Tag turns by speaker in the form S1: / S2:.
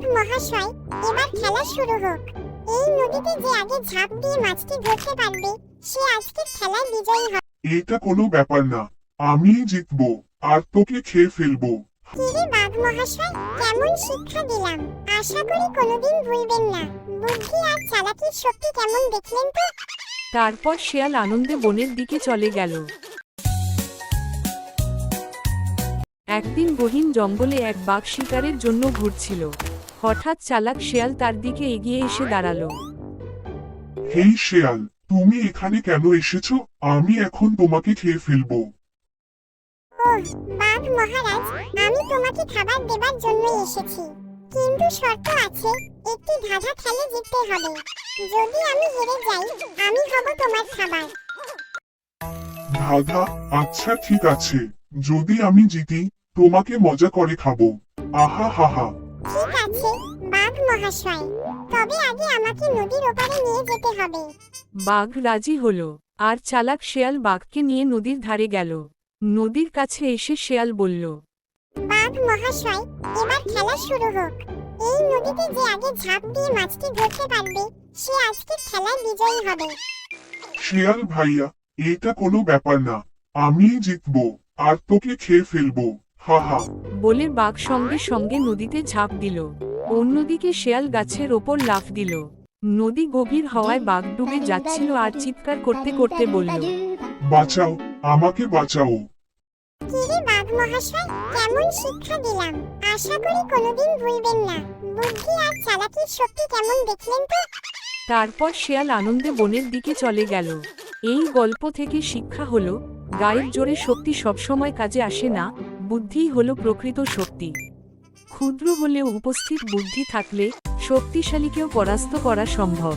S1: বাঘ মহাশয় এবার খেলা শুরু হোক। এই নদীতে যে আগে ঝাঁপ দিয়ে মাছটি ধরতে পারবে সে আজকের খেলায় বিজয়ী হবে।
S2: এটা কোনো ব্যাপার না। আমিই জিতবো আর তোকে খেয়ে ফেলব।
S1: কিরে বাঘ মহাশয় কেমন শিক্ষা দিলাম। আশা করি কোনোদিন ভুলবেন না। বুদ্ধি আর চালাকির শক্তি কেমন দেখলেন তো?
S3: তারপর শেয়াল আনন্দে বনের দিকে চলে গেল। একদিন গহীন জঙ্গলে এক বাঘ শিকারের জন্য ঘুরছিল। হঠাৎ চালাক শেয়াল তার দিকে এগিয়ে এসে দাঁড়াল।
S2: হেই শেয়াল তুমি এখানে কেন এসেছ? আমি এখন তোমাকে খেয়ে ফেলব।
S1: ওহ বাঘ মহারাজ আমি তোমাকে খাবার দেবার জন্য এসেছি। কিন্তু শর্ত আছে একটি ধাঁধা খেলে জিততে হবে। যদি আমি হেরে যাই আমি হব তোমার খাবার।
S2: ধাঁধা? আচ্ছা ঠিক আছে। যদি আমি জিতি তোমাকে মজা করে খাব। আহা হা হা।
S1: ঠিক আছে বাঘ মহাশয়। তবে আগে আমাকে নদীর ওপারে নিয়ে যেতে হবে।
S3: বাঘ রাজি হল আর চালাক শেয়াল বাঘকে নিয়ে নদীর ধারে গেল। নদীর কাছে এসে শেয়াল বলল
S1: বাঘ মহাশয় এবার খেলা শুরু হোক। এই নদীতে যে আগে ঝাঁপ দিয়ে মাছটি ধরতে পারবে সে আজকের খেলায় বিজয়ী হবে।
S2: শেয়াল ভাইয়া এটা কোনো ব্যাপার না। আমিই জিতবো আর তোকে খেয়ে ফেলব।
S3: বলে বাঘ সঙ্গে সঙ্গে নদীতে ঝাঁপ দিল। অন্যদিকে শেয়াল গাছের ওপর লাফ দিল। নদী গভীর হওয়ায় বাঘ ডুবে যাচ্ছিল আর চিৎকার করতে করতে বলল
S2: বাঁচাও আমাকে বাঁচাও।
S1: কিরে বাঘ মহাশয় কেমন শিক্ষা দিলাম। আশা করি কোনোদিন ভুলবেন না। বুদ্ধি আর চালাকির শক্তি কেমন দেখলেন তো?
S3: তারপর শেয়াল আনন্দে বনের দিকে চলে গেল। এই গল্প থেকে শিক্ষা হলো গায়ের জোরে শক্তি সবসময় কাজে আসে না বুদ্ধিই হল প্রকৃত শক্তি। ক্ষুদ্র হলেও উপস্থিত বুদ্ধি থাকলে শক্তিশালীকেও পরাস্ত করা সম্ভব।